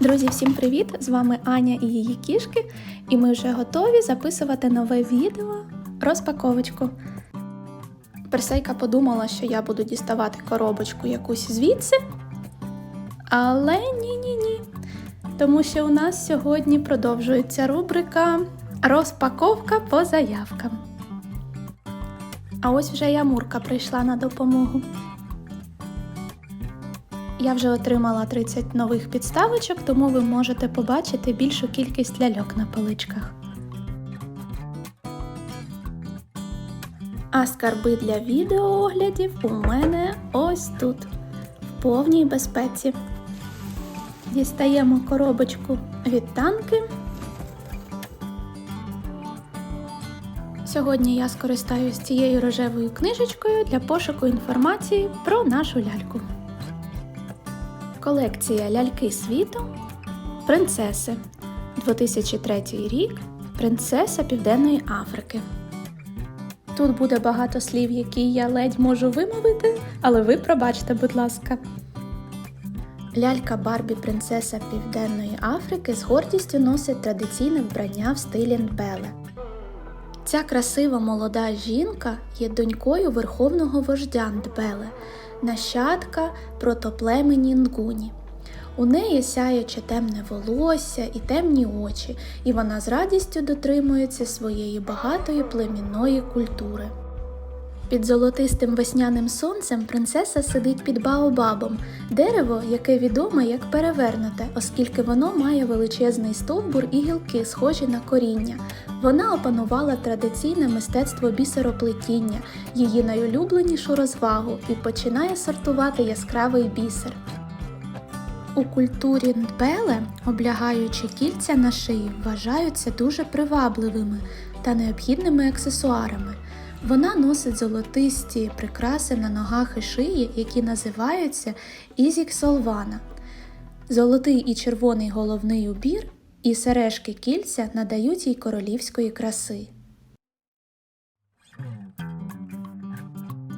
Друзі, всім привіт! З вами Аня і її кішки, і ми вже готові записувати нове відео розпаковочку. Персейка подумала, що я буду діставати коробочку якусь звідси. Але ні-ні-ні. Тому що у нас сьогодні продовжується рубрика Розпаковка по заявкам. А ось вже Ямурка прийшла на допомогу. Я вже отримала 30 нових підставочок, тому ви можете побачити більшу кількість ляльок на поличках. А скарби для відеооглядів у мене ось тут, в повній безпеці. Дістаємо коробочку від танки. Сьогодні я скористаюсь цією рожевою книжечкою для пошуку інформації про нашу ляльку. Колекція ляльки світу Принцеси 2003 рік Принцеса Південної Африки. Тут буде багато слів, які я ледь можу вимовити, але ви пробачте, будь ласка. Лялька Барбі Принцеса Південної Африки з гордістю носить традиційне вбрання в стилі Нбеле. Ця красива молода жінка є донькою верховного вождя Нбеле, нащадка протоплемені Нгуні. У неї сяюче темне волосся і темні очі, і вона з радістю дотримується своєї багатої племінної культури. Під золотистим весняним сонцем принцеса сидить під баобабом, дерево, яке відоме як перевернуте, оскільки воно має величезний стовбур і гілки, схожі на коріння. Вона опанувала традиційне мистецтво бісероплетіння, її найулюбленішу розвагу, і починає сортувати яскравий бісер. У культурі Нбеле облягаючі кільця на шиї вважаються дуже привабливими та необхідними аксесуарами. Вона носить золотисті прикраси на ногах і шиї, які називаються ізік солвана. Золотий і червоний головний убір і сережки кільця надають їй королівської краси.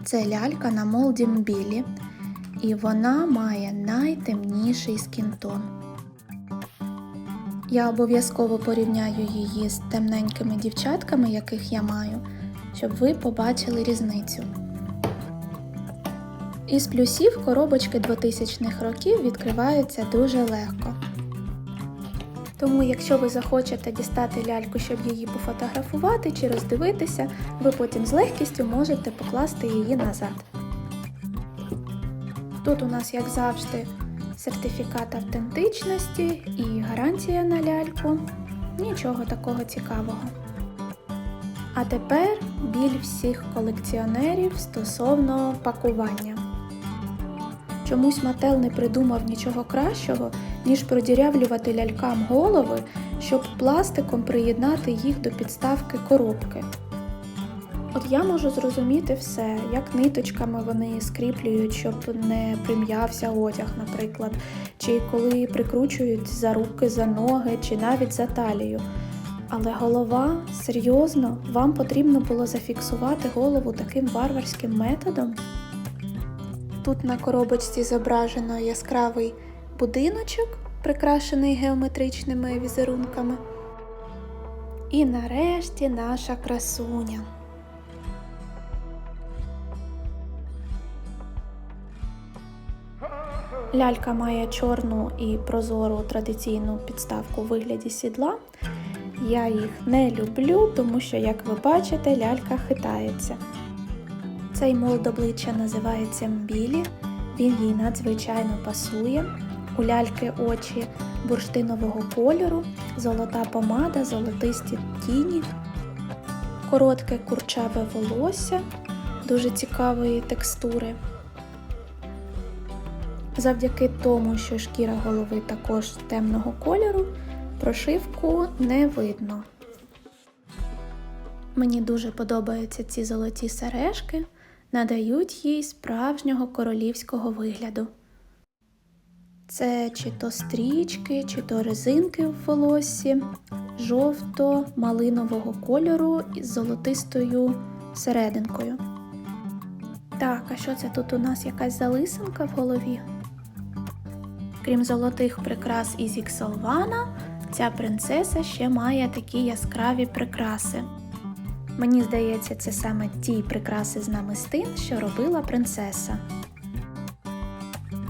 Це лялька на молді Мбілі, і вона має найтемніший скінтон. Я обов'язково порівняю її з темненькими дівчатками, яких я маю, щоб ви побачили різницю. Із плюсів коробочки 2000-х років відкриваються дуже легко. Тому, якщо ви захочете дістати ляльку, щоб її пофотографувати чи роздивитися, ви потім з легкістю можете покласти її назад. Тут у нас, як завжди, сертифікат автентичності і гарантія на ляльку. Нічого такого цікавого. А тепер біль всіх колекціонерів стосовно пакування. Чомусь Мател не придумав нічого кращого, ніж продірявлювати лялькам голови, щоб пластиком приєднати їх до підставки коробки. От я можу зрозуміти все, як ниточками вони скріплюють, щоб не прим'явся одяг, наприклад, чи коли прикручують за руки, за ноги, чи навіть за талію. Але голова, серйозно, вам потрібно було зафіксувати голову таким варварським методом? Тут на коробочці зображено яскравий будиночок, прикрашений геометричними візерунками. І нарешті наша красуня. Лялька має чорну і прозору традиційну підставку у вигляді сідла. Я їх не люблю, тому що, як ви бачите, лялька хитається. Цей молд обличчя називається Мбілі, він їй надзвичайно пасує. У ляльки очі бурштинового кольору, золота помада, золотисті тіні, коротке курчаве волосся дуже цікавої текстури. Завдяки тому, що шкіра голови також темного кольору, прошивку не видно. Мені дуже подобаються ці золоті сережки, надають їй справжнього королівського вигляду. Це чи то стрічки, чи то резинки в волоссі, жовто-малинового кольору із золотистою серединкою. Так, а що це тут у нас якась залисинка в голові? Крім золотих прикрас із Ікселвана, ця принцеса ще має такі яскраві прикраси. Мені здається, це саме ті прикраси з намистин, що робила принцеса.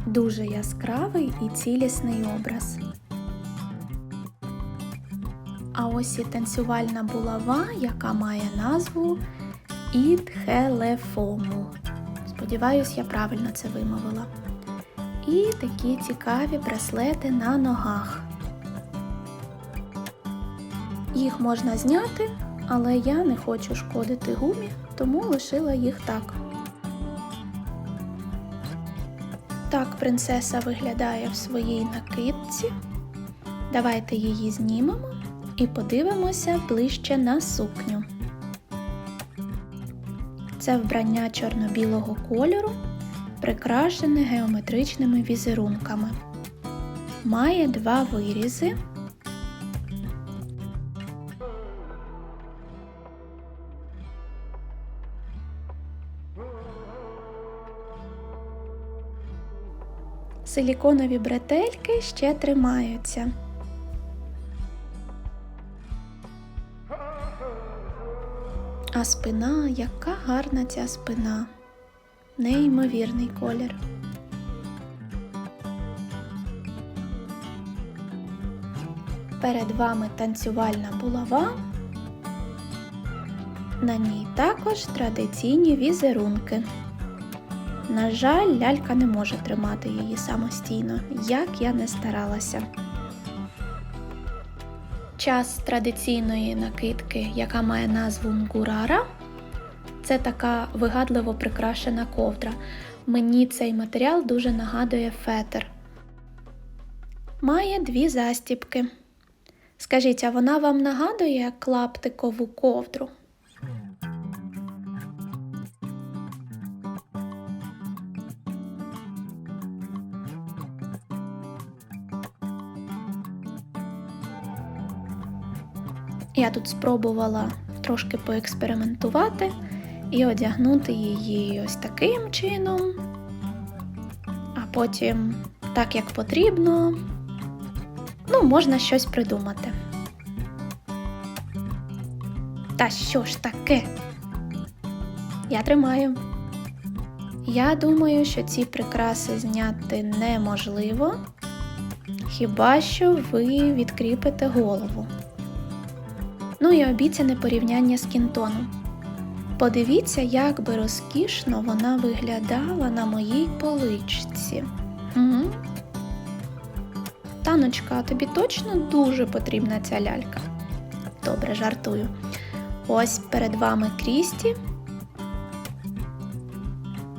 Дуже яскравий і цілісний образ. А ось і танцювальна булава, яка має назву Ітхелефому. Сподіваюсь, я правильно це вимовила. І такі цікаві браслети на ногах. Їх можна зняти, але я не хочу шкодити гумі, тому лишила їх так. Так принцеса виглядає в своїй накидці. Давайте її знімемо і подивимося ближче на сукню. Це вбрання чорно-білого кольору, прикрашене геометричними візерунками. Має два вирізи. Силіконові бретельки ще тримаються. А спина, яка гарна ця спина. Неймовірний колір. Перед вами танцювальна булава. На ній також традиційні візерунки. На жаль, лялька не може тримати її самостійно, як я не старалася. Час традиційної накидки, яка має назву Нгурара. Це така вигадливо прикрашена ковдра. Мені цей матеріал дуже нагадує фетр. Має дві застіпки. Скажіть, а вона вам нагадує клаптикову ковдру? Я тут спробувала трошки поекспериментувати і одягнути її ось таким чином, а потім так, як потрібно. Ну, можна щось придумати. Та що ж таке? Я тримаю. Я думаю, що ці прикраси зняти неможливо, хіба що ви відкріпите голову. Ну і обіцяне порівняння з кінтоном. Подивіться, як би розкішно вона виглядала на моїй поличці. Угу. Таночка, тобі точно дуже потрібна ця лялька. Добре, жартую. Ось перед вами Крісті.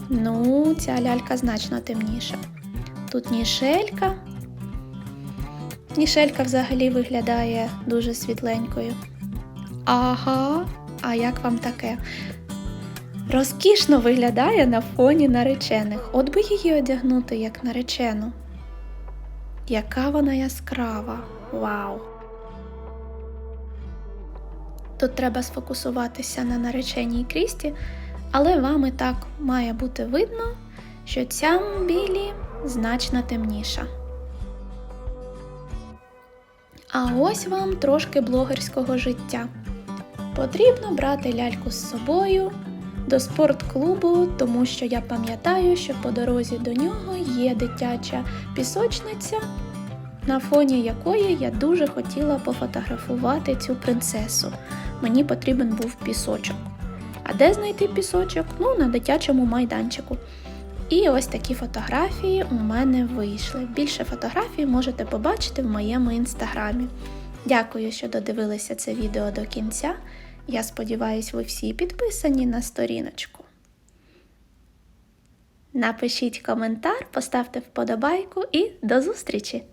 Ну, ця лялька значно темніша. Тут нішелька. Нішелька взагалі виглядає дуже світленькою. Ага, а як вам таке? Розкішно виглядає на фоні наречених. От би її одягнути як наречену. Яка вона яскрава! Вау! Тут треба сфокусуватися на нареченій крісті, але вам і так має бути видно, що ця білі значно темніша. А ось вам трошки блогерського життя. Потрібно брати ляльку з собою до спортклубу, тому що я пам'ятаю, що по дорозі до нього є дитяча пісочниця, на фоні якої я дуже хотіла пофотографувати цю принцесу. Мені потрібен був пісочок. А де знайти пісочок? Ну, на дитячому майданчику. І ось такі фотографії у мене вийшли. Більше фотографій можете побачити в моєму інстаграмі. Дякую, що додивилися це відео до кінця. Я сподіваюся, ви всі підписані на сторіночку. Напишіть коментар, поставте вподобайку і до зустрічі!